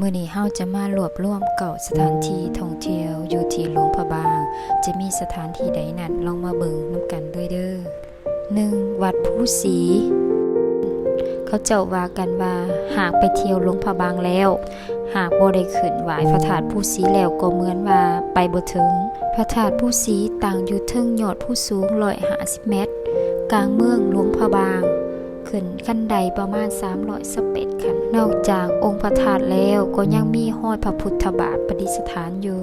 มื่อนี้เฮาจะมารวบรวมเก่าสถานที่ท่องเที่ยวอยู่ที่หลวงพระบาง จะมีสถานที่ใดนั้นลองมาเบิ่งนํกันด้วยเด้อ 1. วัดผู้ศรีเขาเจ้าว่ากันว่าหากไปเที่ยวหลวงพระบางแล้ว หากบ่ได้ขึ้นไหว้พระธาตุผู้ศรีแล้วก็เหมือนว่าไปบ่ถึง พระธาตุผู้ศรีตั้งอยู่เทิงยอดผู้สูง150เมตร กลางเมืองหลวงพระบาง ขึ้นขั้นใดประมาณ300สเปด นอกจากองค์พระธาตุแล้วก็ยังมีห้อยพระพุทธบาทประดิษฐานอยู่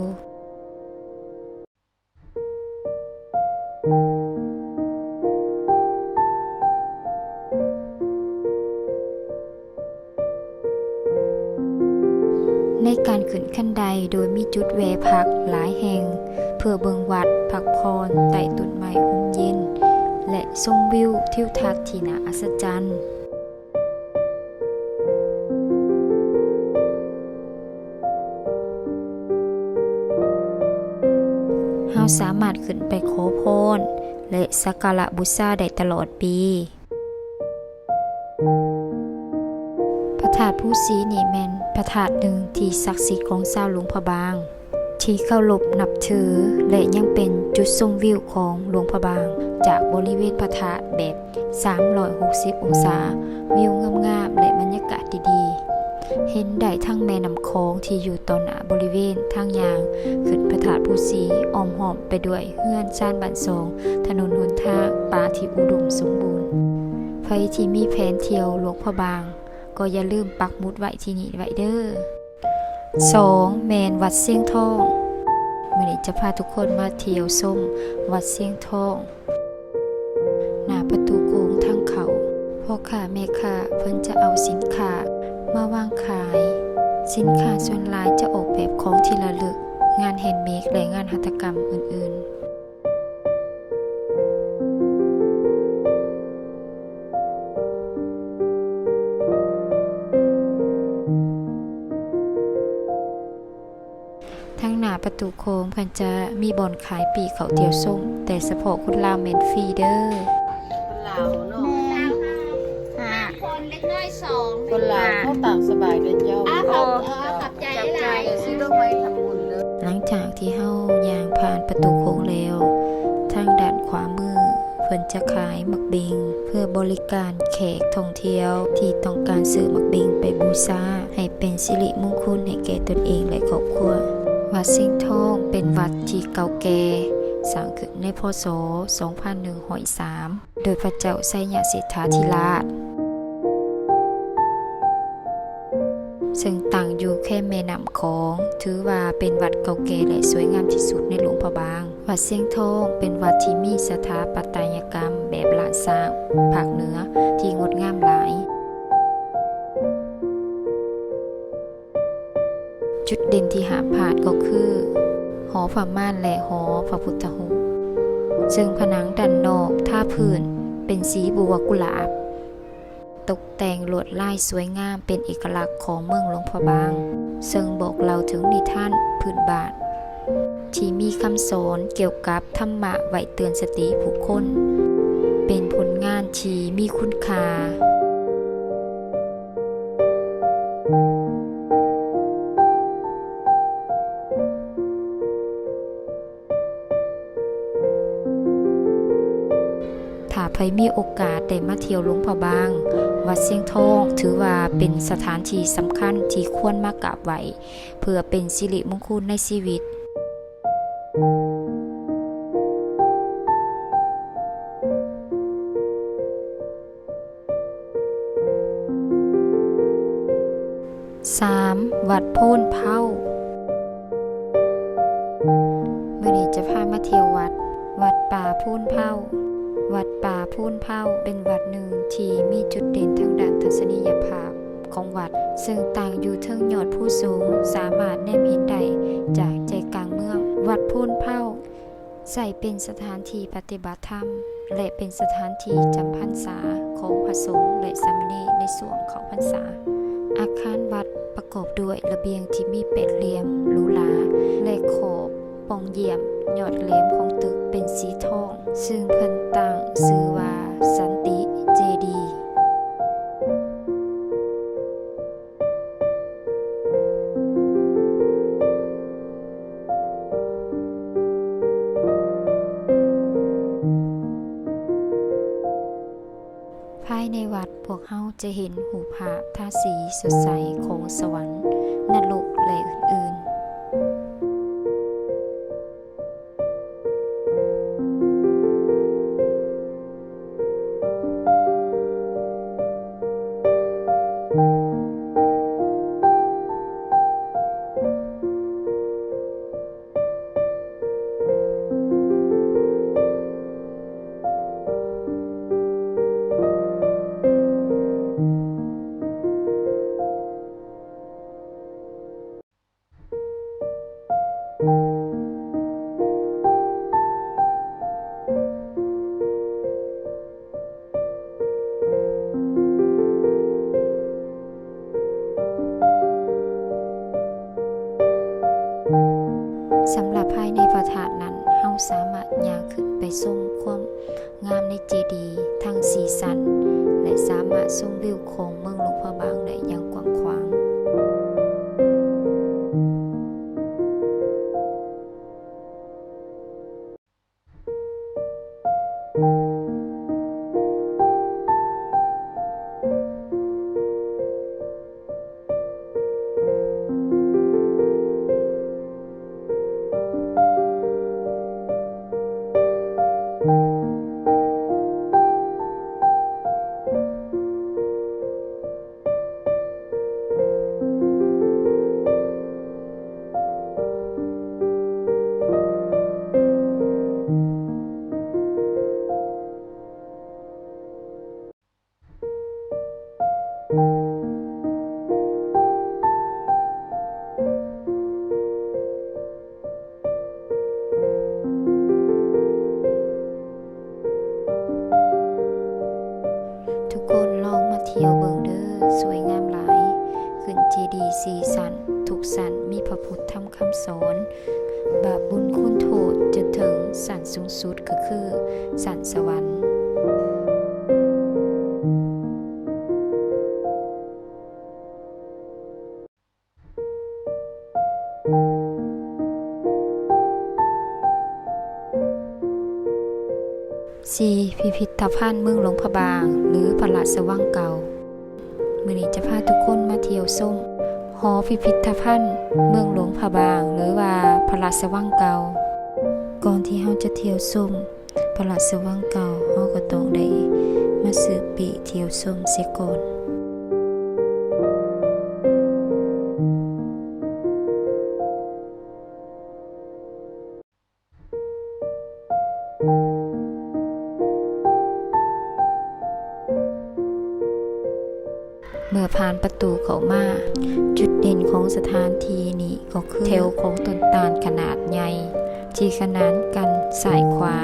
ในการขึ้นขั้นใดโดยมีจุดแวะพักหลายแห่ง เพื่อเบิงวัดพักพรใต้ต้นไม้ห่มเย็น และชมวิวทิวทัศน์ที่น่าอัศจรรย์ สามารถขึ้นไปขอพรและสักการะบูชาได้ตลอดปี พระธาตุผู้ศีนี่แมนพระธาตุหนึ่งที่ศักดิ์สิทธิ์ของชาวหลวงพระบาง ที่เคารพนับถือและยังเป็นจุดชมวิวของหลวงพระบาง จากบริเวณพระธาตุแบบ 360 องศา วิวงามๆและบรรยากาศดีๆ เห็นได้ทั้งแม่น้ำโค้งที่อยู่ตอนหน้าบริเวณทางยางขึ้นพระธาตุผู้ศรีอ้อมหอมไปด้วยเฮือนชานบันทรงถนนหนทางป่าที่อุดมสมบูรณ์ใครที่มีแผนเที่ยวหลวงพระบาง ก็อย่าลืมปักมุดไว้ที่นี่ไว้เด้อ 2. แมนวัดเสียงทองมื่อนี้จะพาทุกคนมาเที่ยวส้มวัดเสียงทอง หน้าประตูโค้งทางเขาพ่อค้าแม่ค้าเพิ่นจะเอาสินค้า มาวางขาย สินค้าส่วนหลายจะออกแบบของที่ระลึก งานแฮนด์เมดและงานหัตถกรรมอื่น ๆทางหน้าประตูโค้งเพิ่นจะมีบ่อนขายปีเขาเตียวส้มแต่เฉพาะคนลาวเมนฟรีเด้อค จะขายหมักเบงเพื่อบริการแขกท่องเที่ยว ที่ต้องการซื้อหมักเบงไปบูชาให้เป็นสิริมงคลให้แก่ตนเองและครอบครัว วัดสิงห์ทองเป็นวัดที่เก่าแก่สร้างขึ้นในพศ 2103 โดยพระเจ้าไสยสิทธาธิราช ซึ่ง อยู่แค่แม่น้ำของ ถือว่าเป็นวัดเก่าแก่และสวยงามที่สุดในหลวงพระบาง วัดเสียงทองเป็นวัดที่มีสถาปัตยกรรม แบบล้านสร้างภาคเหนือที่งดงามหลาย จุดเด่นที่หาพลาดก็คือ หอพระม่านและหอพระพุทธหูซึ่งผนังด้านนอกท่าพื้นเป็นสีบัวกุหลาบ ตกแต่งลวดลายสวยงามเป็นเอกลักษณ์ของเมืองหลวงพระบาง ซึ่งบอกเราถึงนิทานพื้นบานที่มีคำสอนเกี่ยวกับธรรมะไว้เตือนสติผู้คน เป็นผลงานที่มีคุณค่าถ้าใครมีโอกาสได้มาเที่ยวหลวงพระบาง วัดเสียงทองถือว่าเป็นสถานที่สำคัญที่ควรมากราบไหวเพื่อเป็นสิริมงคลในชีวิต 3. วัดโพนเผาเมื่อนี้จะพามาเที่ยววัด วัดป่าโพูนเผา วัดป่าพูนเผาเป็นวัดหนึ่งที่มีจุดเด่นทางด้านทัศนียภาพของวัด ซึ่งตั้งอยู่เทิงยอดผู้สูงสามารถแนมเห็นได้จากใจกลางเมือง วัดพูนเผาใส่เป็นสถานที่ปฏิบัติธรรม และเป็นสถานที่จำพรรษาของพระสงฆ์และสามเณรในส่วนเขาพรรษา อาคารวัดประกอบด้วยระเบียงที่มีเป็ดเหลี่ยมหรูหราและขอบปองเยี่ยมยอดแหลมของตึก เป็นสีทอง ซึ่งเพิ่นตั้งชื่อว่าสันติเจดีภายในวัดพวกเฮาจะเห็นหูระท่าสีสดใสของสวรรค์ เจดีย์ทั้งสีสัน และสามารถชมวิวของเมืองหลวงพระบางได้อย่างกว้างขวางทุ ทุกสันมีพระพุทธธรรมคำสอน บาปบุญคุณโทษจนถึงสันสูงสุดก็คือสันสวรรค์ 4. พิพิธภัณฑ์เมืองหลวงพระบาง หรือพระราชวังเก่า มื่อนี้จะพาทุกคนมาเที่ยวส้ม หอพิพิธภัณฑ์ เมืองหลวงพะบาง หรือว่าพระราชวังเก่า ก่อนที่เราจะเที่ยวส้มพระราชวังเก่าเราก็ต้องได้มาสืบปีเที่ยวส้มเสียก่อน ก็คือแถวของต้นตาลขนาดใหญ่ที่ขนานกันสายขวา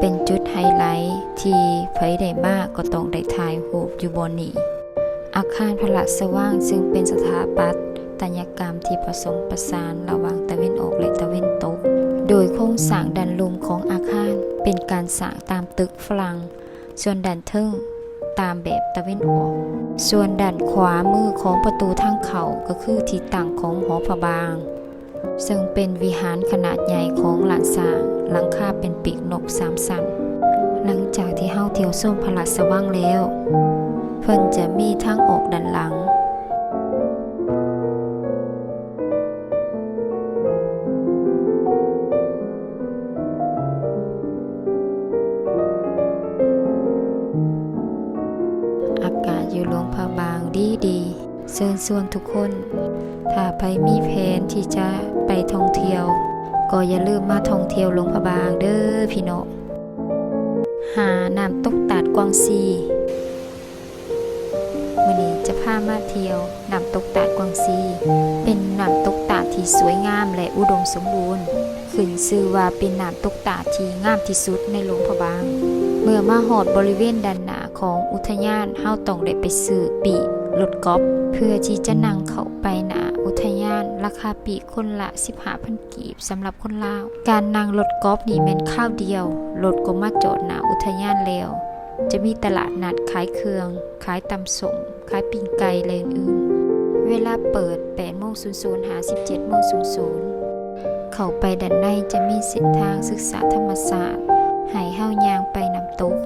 เป็นจุดไฮไลท์ที่ไผได้มากก็ต้องได้ถ่ายรูปอยู่บนนี้ อาคารพระราชว่างซึ่งเป็นสถาปัตยกรรมที่ผสมประสานระหว่างตะเวนออกและตะเวนตก โดยโครงสร้างดันลุมของอาคารเป็นการสร้างตามตึกฝรั่งส่วนดันเทิงตามแบบตะเวนออก ส่วนด้านขวามือของประตูทางเขาก็คือที่ตั้งของหอพระบาง ซึ่งเป็นวิหารขนาดใหญ่ของหลานสางหลังคาเป็นปีกนกสามสัน หลังจากที่เฮาเที่ยวส้มพลัดสว่างแล้ว เพิ่นจะมีทางออกด้านหลัง ๆเชิญชวนทุกคน ถ้าไปมีแผนที่จะไปท่องเที่ยว ก็อย่าลืมมาท่องเที่ยวหลวงพระบางเด้อพี่น้องหาน้ำตกตาดกวางซีวันนี้จะพามาเที่ยวน้ำตกตาดกวางซี เป็นน้ำตกตาดที่สวยงามและอุดมสมบูรณ์ ขึ้นชื่อว่าเป็นน้ำตกตาดที่งามที่สุดในหลวงพระบาง เมื่อมาหอดบริเวณด้านหน้าของอุทยานเฮาต้องได้ไปซื้อปี รถกอล์ฟเพื่อที่จะนั่งเข้าไปหน้าอุทยาน ราคาปีคนละ 15,000กีบสำหรับคนลาว การนั่งรถกอล์ฟนี่แม่นข้าวเดียวรถก็มาจอดหน้าอุทยานแล้ว จะมีตลาดนัดขายเครื่อง ขายตำส่งขายปิ้งไก่และอื่นเวลาเปิด8โมง00หา17โมง00 เข้าไปด้านในจะมีเส้นทางศึกษาธรรมศาสตร์ให้เฮายางไปนำตก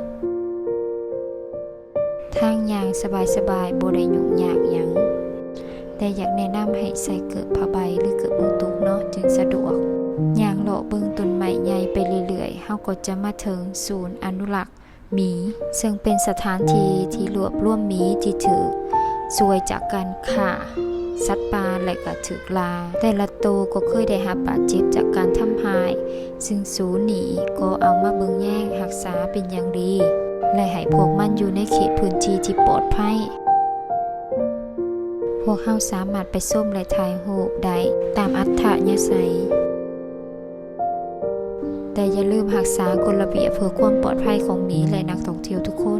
ทางยางสบายๆบ่ได้ยุ่งยากหยังแต่อยากแนะนำให้ใส่เกิบผ้าใบหรือเกิบมือตุกเนาะจึงสะดวกย่างเลาะเบิ่งต้นไม้ใหญ่ไปเรื่อยๆเฮาก็จะมาถึงศูนย์อนุรักษ์หมี ซึ่งเป็นสถานที่ที่รวบรวมหมีที่ถือสวยจากการฆ่า สัตว์ป่าและก็ถึกลา แต่ละตัวก็เคยได้รับบาดเจ็บจากการทำหาย ซึ่งศูนย์นี้ก็เอามาเบิงแย่งรักษาเป็นอย่างดี และให้พวกมันอยู่ในเขตพื้นที่ที่ปลอดภัยพวกเขาสามารถไปส้มและถ่ายรูปได้ตามอัธยาศัย แต่อย่าลืมรักษากฎระเบียบเพื่อความปลอดภัยของหมีและนักท่องเที่ยวทุกคน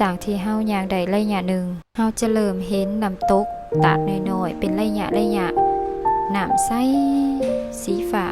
จากที่เฮาย่างได้ระยะหนึ่งเฮาจะเริ่มเห็นน้ำตกตาดน้อยๆเป็นระยะระยะน้ำใสสีฟ้า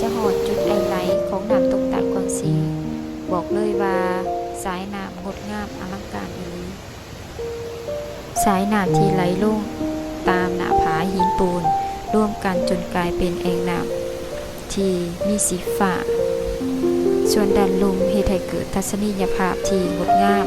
จะหอดจุดไอไลท์ของน้ำตกตาดกวางซีบอกเลยว่าสายน้ำงดงามอลังการอีสายน้ำที่ไหลลงตามหน้าผาหินปูน ร่วมกันจนกลายเป็นเอ่งน้ำที่มีสีฟ้าส่วนด้านลุมเฮดให้เกิดทัศนียภาพที่งดงาม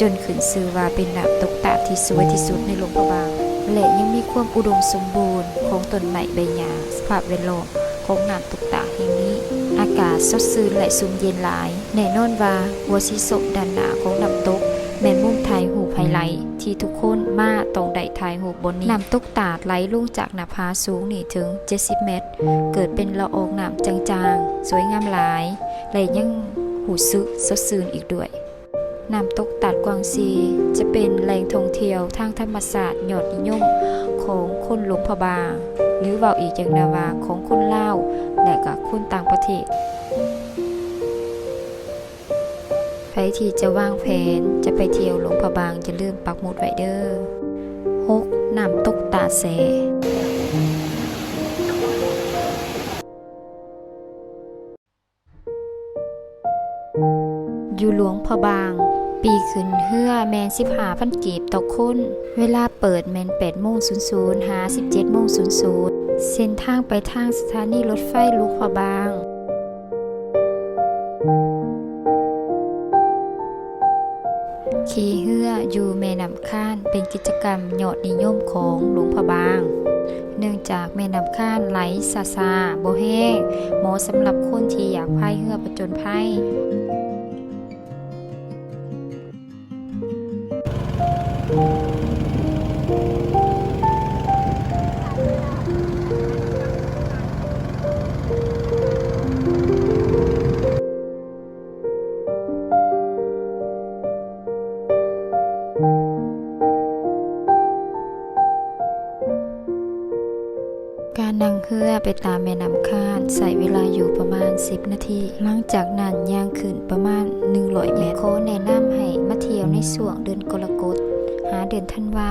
จนขึ้นชื่อว่าเป็นน้ำตกตาดที่สวยที่สุดในหลวงพระบางและยังมีความอุดมสมบูรณ์ของต้นไม้ใบหญ้าสภาพแวดล้อม ของน้ำตกตาแห่งนี้ อากาศสดชื่นและสุ่มเย็นหลาย แน่นอนว่าหัวสีสบด้านหน้าของน้ำตกแม่นมุมถ่ายหูไฮไลท์ที่ทุกคนมาต้องได้ถ่ายหูบนนี้น้ำตกตาดไหลลงจากหน้าผาสูงนี่ถึง 70 เมตร เกิดเป็นละอองน้ำจางๆ สวยงามหลายและยังหูซึกสดชื่นอีกด้วยน้ำตกตาดกวางซี จะเป็นแหล่งท่องเที่ยวทางธรรมศาสตร์ยอดนิยม ของคนหลวงพบา หรือเว่าอีกอย่างนาวาของคนลาวและก็คนต่างประเทศใครที่จะวางแผนจะไปเที่ยวหลวงพบางจะลืมปักหมุดไว้เด้อหกน้ำตกตาแสอยู่หลวงพบาง ปีขึ้นเฮือแมนสิบหาพันกีบต่อคน เวลาเปิดแมน8โมง00หา17โมง00เส้นทางไปทางสถานีรถไฟลวงพระบางขี่เฮืออยู่แม่น้ำข้านเป็นกิจกรรมยอดนิยมของหลวงพระบาง เนื่องจากแม่น้ำข้านไหลซาซาโบแห้งเหมาะสำหรับคนที่อยากพายเรือประจนภัย ทีหลังจากนั้นย่างขึ้นประมาณ100เมตรขอแนะนำให้มาเที่ยวในช่วงเดือนกรกฎหาเดือนธันวา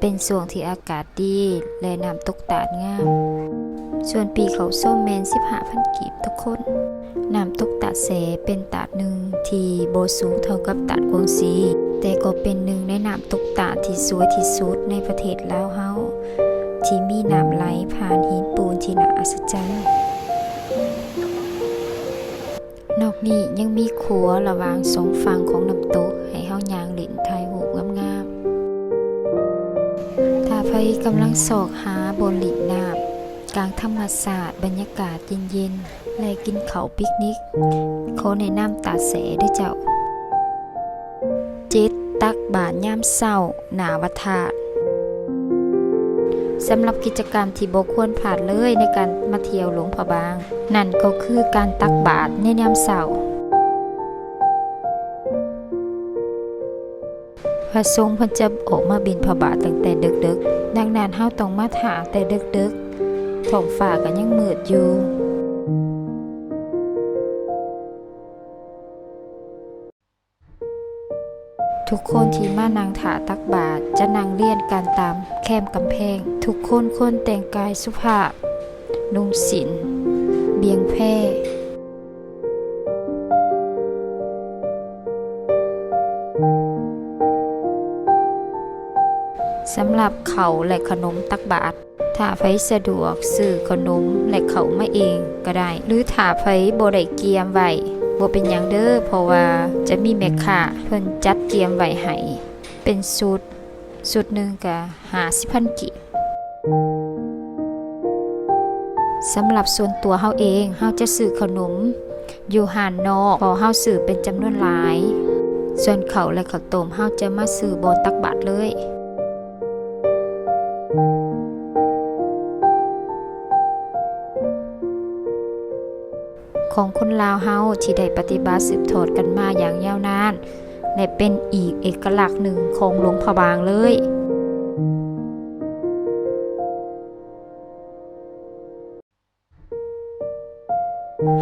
เป็นช่วงที่อากาศดี และน้ำตกตาดงาม ส่วนปีเขาส้มแมน15,000กีบทุกคนน้ำตกตาดาดแสเป็นตาดหนึ่งที่โบสูงเท่ากับตาดกวงซี แต่ก็เป็นหนึ่งในน้ำตกตาดที่สวยที่สุดในประเทศลาวเฮาที่มีน้ำไหลผ่านหินปูนที่น่าอัศจรรย์ นอกนี้ยังมีขัวระวางสองฝั่งของน้ำตก ให้เฮายางหลินถ่ายรูงามๆถ้าไผกำลังสอกหาบนหลินน้ำกลางธรรมศาสตร์บรรยากาศเย็นๆและกินเขาปิกนิก ขอแนะนำตาแสด้วยเจ้าเจิตตักบาทย่ามเศร้าหนาวัฏาด สำหรับกิจกรรมที่บควรผ่านเลยในการมาเที่ยวหลวงพระบาง นั่นก็คือการตักบาตรในยามเช้าพระสงฆ์เพิ่นจะออกมาบินพะบาตตั้งแต่ดึกๆดังนั้นเฮาต้องมาถาแต่ดึกๆท้องฟ้าก็ยังมืดอยู่ ทุกคนที่มานั่งถาตักบาตรจะนั่งเลียนกันตามแคมกำแพง ทุกคนคนแต่งกายสุภาพ นุ่งสินเบียงแพร่สำหรับเขาและขนมตักบาตรถ้าไผสะดวกซื้อขนมและเขามาเองก็ได้ หรือถ้าไผบ่ได้เกียมไว้ บ่เป็นหยังเด้อเพราะว่าจะมีแม่ค้าเพิ่นจัดเกียมไว้ให้เป็นสูตรสูตรหนึ่งก็50,000กิสำหรับส่วนตัวเฮาเองเฮาจะซื้อขนม อยู่หานนอกเพอเฮาซื้อเป็นจำนวนหลาย ส่วนเขาและข้าวต้มเฮาจะมาซื้อบนตักบาทเลย ของคนลาวเฮาที่ได้ปฏิบัติสืบทอดกันมาอย่างยาวนาน และเป็นอีกเอกลักษณ์หนึ่งของหลวงพระบางเลย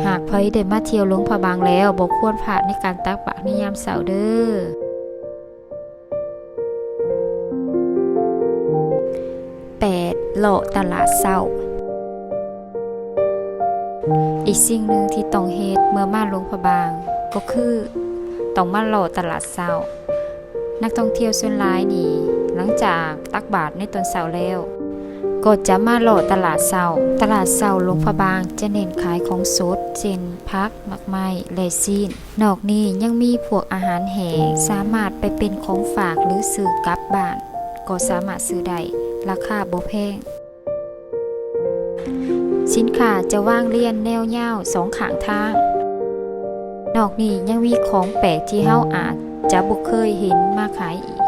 หากไผได้มาเที่ยวหลวงพระบางแล้วบ่ควรพลาดในการตักบาตรในยามเช้าเด้อแปดเลาะตลาดเช้า อีกสิ่งหนึ่งที่ต้องเฮ็ดเมื่อมาลงพระบาง ก็คือต้องมาเลาะตลาดเช้า นักท่องเที่ยวส่วนหลายนี่ หลังจากตักบาตรในตอนเช้าแล้ว ก็จะมาโหลดตลาดเศร้า ตลาดเศร้าลงพระบางจะเน้นขายของสดเช่นพักมักไม้และซีน นอกนี้ยังมีพวกอาหารแห้งสามารถไปเป็นของฝากหรือซื้อกลับบ้าน ก็สามารถซื้อได้ราคาบ่แพง สินค้าจะว่างเรียนแนวยาสองขางทาง นอกนี้ยังมีของแปลกที่เฮาอาจจะบ่เคยเห็นมาขายอีก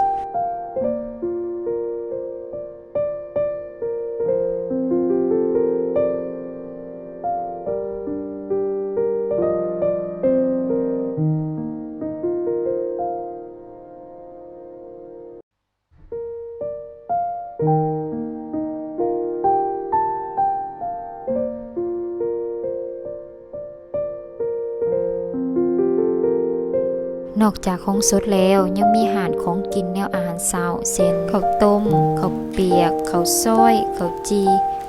นอกจากของสดแล้วยังมีอาหารของกินแนวอาหารเช้าเช่นข้าวต้มข้าวเปียกข้าวซอยข้าวจี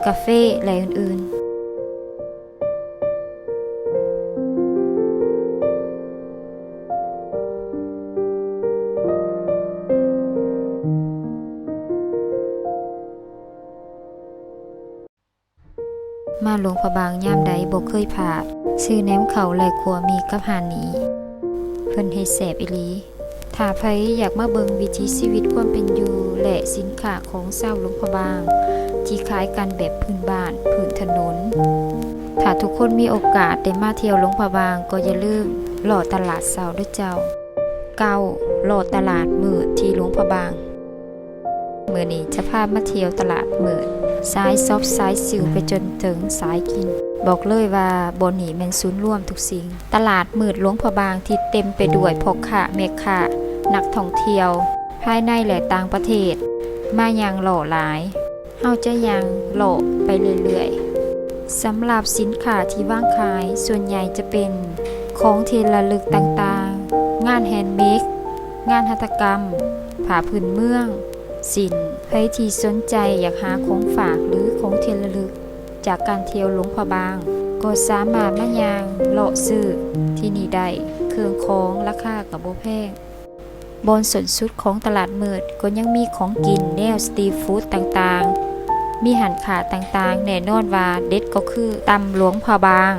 กาแฟและอื่นๆมาหลวงพระบางยามใดบ่เคยผ่าซื้อแนมเขาวและขัวมีกับหานนี้ เพิ่นให้แสบอีหลีถ้าไผอยากมาเบิงวิถีชีวิตความเป็นอยู่ และสินค้าของเศร้าหลวงพบาง ที่ขายกันแบบพื้นบ้านพื้นถนน ถ้าทุกคนมีโอกาสได้มาเที่ยวหลวงพบางก็อย่าลืมหล่อตลาดเสาด้วยเจ้า เก้าหล่อตลาดมืดที่หลวงพบางเมื่อนี้จะพามาเที่ยวตลาดมืดสายซอบสายสิวไปจนถึงสายกิน บอกเลยว่าบนนี้แมันศูนย์รวมทุกสิ่ง ตลาดมืดหลวงพระบางที่เต็มไปด้วยพ่อค้าแม่ค้านักท่องเที่ยว ภายในและต่างประเทศ มายังหล่อหลายเฮาจะยังหล่อไปเรื่อยๆสำหรับสินค้าที่ว่างขายส่วนใหญ่จะเป็นของที่ระลึกต่างๆ งานแฮนด์เมดงานหัตถกรรมผ้าพื้นเมือง สินใครที่สนใจอยากหาของฝากหรือของที่ระลึก จากการเที่ยวหลวงพอบาง ก็สามารถมายางเลาะซื้อที่นี่ได้เครื่องของราคากับบ่แพงบนส่วนสุดของตลาดมืดก็ยังมีของกินแนวสตรีฟู้ดต่างๆ มีหันขาต่างๆ แน่นอนว่าเด็ดก็คือตำหลวงพอบาง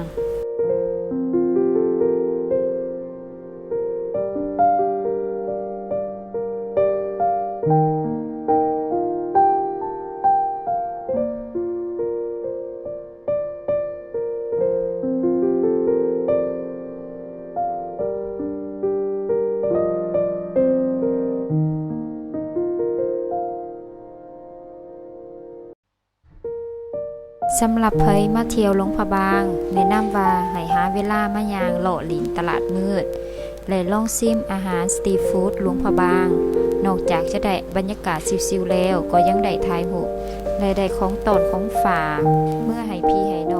สำหรับเผยมาเที่ยวหลวงพระบาง แนะนำว่าให้หาเวลามายางโลาะหลินตลาดมืดและล่องซิมอาหารสตรีทฟู้ดหลวงพระบาง นอกจากจะได้บรรยากาศซิวๆแล้วก็ยังได้ทายหุบและได้ของตอนของฝากเมื่อให้พี่ให้น้อง